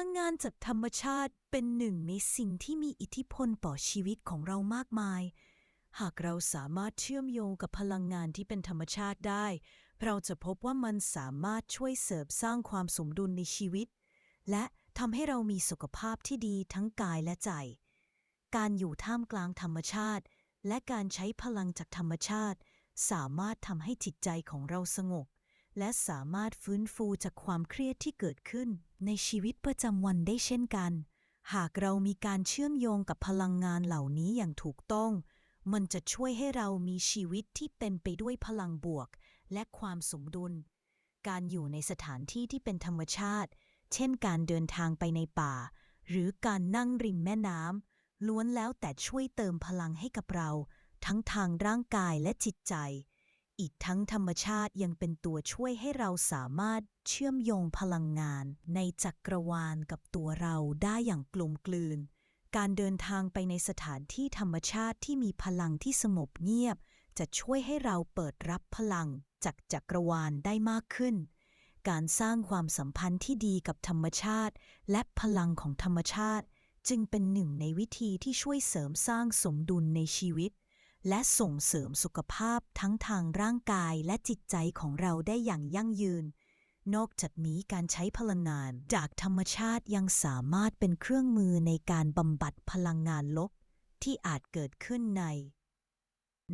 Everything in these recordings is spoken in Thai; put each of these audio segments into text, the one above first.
ลังงานจากธรรมชาติเป็นหนึ่งในสิ่งที่มีอิทธิพลต่อชีวิตของเรามากมาย หากเราสามารถเชื่อมโยงกับพลังงานที่เป็นธรรมชาติได้ เราจะพบว่ามันสามารถช่วยเสริมสร้างความสมดุลในชีวิต และทำให้เรามีสุขภาพที่ดีทั้งกายและใจ การอยู่ท่ามกลางธรรมชาติ และการใช้พลังจากธรรมชาติ สามารถทำให้จิตใจของเราสงบ และสามารถฟื้นฟูจากความเครียดที่เกิดขึ้น ในชีวิตประจำวันได้เช่นกัน หากเรามีการเชื่อมโยงกับพลังงานเหล่านี้อย่างถูกต้อง มันจะช่วยให้เรามีชีวิตที่เต็มไปด้วยพลังบวก และความสมดุล การอยู่ในสถานที่ที่เป็นธรรมชาติ เช่นการเดินทางไปในป่า หรือการนั่งริมแม่น้ำล้วนแล้วแต่ช่วยเติมพลังให้กับเรา ทั้งทางร่างกายและจิตใจ อีกทั้งธรรมชาติยังเป็นตัวช่วยให้เราสามารถเชื่อมโยงพลังงานในจักรวาลกับตัวเราได้อย่างกลมกลืน การเดินทางไปในสถานที่ธรรมชาติที่มีพลังที่สงบเงียบ จะช่วยให้เราเปิดรับพลังจากจักรวาลได้มากขึ้น การสร้างความสัมพันธ์ที่ดีกับธรรมชาติ และพลังของธรรมชาติ จึงเป็นหนึ่งในวิธีที่ช่วยเสริมสร้างสมดุลในชีวิต และส่งเสริมสุขภาพทั้งทางร่างกายและจิตใจของเราได้อย่างยั่งยืน นอกจากนี้การใช้พลังงาน จากธรรมชาติยังสามารถเป็นเครื่องมือในการบำบัดพลังงานลบที่อาจเกิดขึ้นใน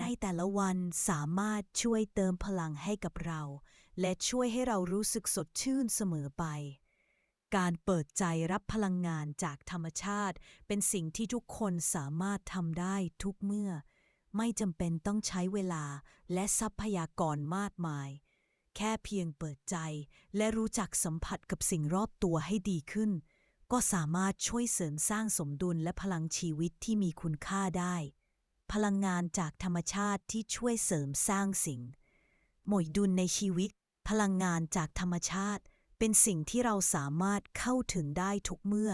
ในแต่ละวันสามารถช่วยเติมพลังให้กับเรา และช่วยให้เรารู้สึกสดชื่นเสมอไป การเปิดใจรับพลังงานจากธรรมชาติ เป็นสิ่งที่ทุกคนสามารถทำได้ทุกเมื่อ ไม่จำเป็นต้องใช้เวลาและทรัพยากรมากมาย แค่เพียงเปิดใจและรู้จักสัมผัสกับสิ่งรอบตัวให้ดีขึ้น ก็สามารถช่วยเสริมสร้างสมดุลและพลังชีวิตที่มีคุณค่าได้ พลังงานจากธรรมชาติที่ช่วยเสริมสร้างสิ่ง หมวยดุลในชีวิต พลังงานจากธรรมชาติ เป็นสิ่งที่เราสามารถเข้าถึงได้ทุกเมื่อ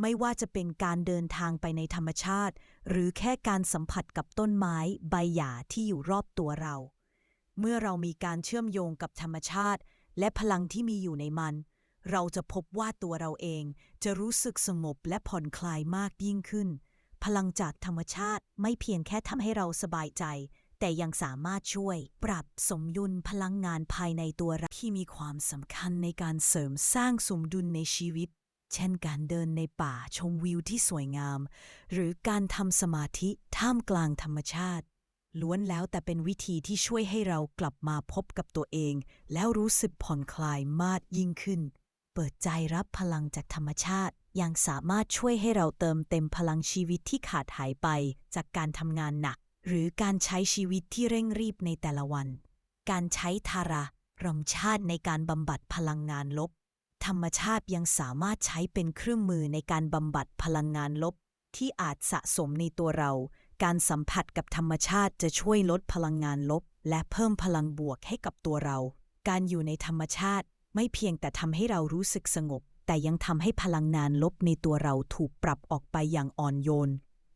ไม่ว่าจะเป็นการเดินทางไปในธรรมชาติ หรือแค่การสัมผัสกับต้นไม้ใบหญ้าที่อยู่รอบตัวเรา เมื่อเรามีการเชื่อมโยงกับธรรมชาติ และพลังที่มีอยู่ในมัน เราจะพบว่าตัวเราเองจะรู้สึกสงบและผ่อนคลายมากยิ่งขึ้น พลังจากธรรมชาติไม่เพียงแค่ทำให้เราสบายใจ แต่ยังสามารถช่วย ปรับสมดุลพลังงานภายในตัวเราที่มีความสำคัญในการเสริมสร้างสมดุลในชีวิต เช่นการเดินในป่าชมวิวที่สวยงาม หรือการทำสมาธิท่ามกลางธรรมชาติ ล้วนแล้วแต่เป็นวิธีที่ช่วยให้เรากลับมาพบกับตัวเอง แล้วรู้สึกผ่อนคลายมากยิ่งขึ้น เปิดใจรับพลังจากธรรมชาติยังสามารถช่วยให้เราเติมเต็มพลังชีวิตที่ขาดหายไป จากการทำงานหนัก หรือการใช้ชีวิตที่เร่งรีบในแต่ละวัน การใช้ทารารมชาติในการบำบัดพลังงานลบ ธรรมชาติยังสามารถใช้เป็นเครื่องมือในการบำบัดพลังงานลบ ที่อาจสะสมในตัวเรา การสัมผัสกับธรรมชาติจะช่วยลดพลังงานลบ และเพิ่มพลังบวกให้กับตัวเรา การอยู่ในธรรมชาติไม่เพียงแต่ทำให้เรารู้สึกสงบ แต่ยังทำให้พลังงานลบในตัวเราถูกปรับออกไปอย่างอ่อนโยน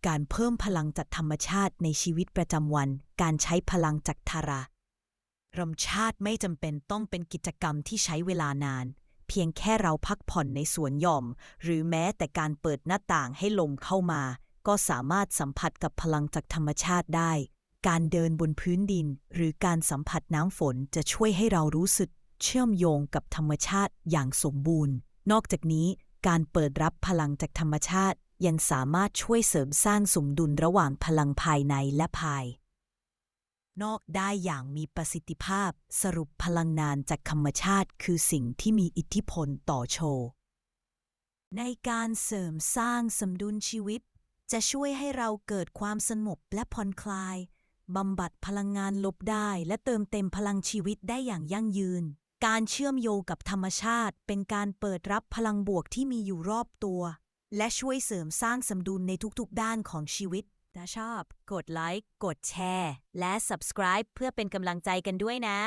การเพิ่มพลังจากธรรมชาติในชีวิตประจำวัน การใช้พลังจากทารารมชาติไม่จำเป็นต้องเป็นกิจกรรมที่ใช้เวลานาน เพียงแค่เราพักผ่อนในสวนหย่อม หรือแม้แต่การเปิดหน้าต่างให้ลมเข้ามา ก็สามารถสัมผัสกับพลังจากธรรมชาติได้ การเดินบนพื้นดิน หรือการสัมผัสน้ำฝนจะช่วยให้เรารู้สึก เชื่อมโยงกับธรรมชาติอย่างสมบูรณ์ นอกจากนี้ การเปิดรับพลังจากธรรมชาติ ยังสามารถช่วยเสริมสร้างสมดุลระหว่างพลังภายในและภาย นอกได้อย่างมีประสิทธิภาพสรุปพลังงานจากธรรมชาติคือสิ่งที่มีอิทธิพลต่อโชว์ในการเสริมสร้างสมดุลชีวิต จะช่วยให้เราเกิดความสงบและผ่อนคลายบำบัดพลังงานลบได้และเติมเต็มพลังชีวิตได้อย่างยั่งยืน การเชื่อมโยงกับธรรมชาติ เป็นการเปิดรับพลังบวกที่มีอยู่รอบตัว และช่วยเสริมสร้างสมดุลในทุกๆด้านของชีวิต ถ้าชอบ กดไลค์ กดแชร์ และ subscribe เพื่อเป็นกำลังใจกันด้วยนะ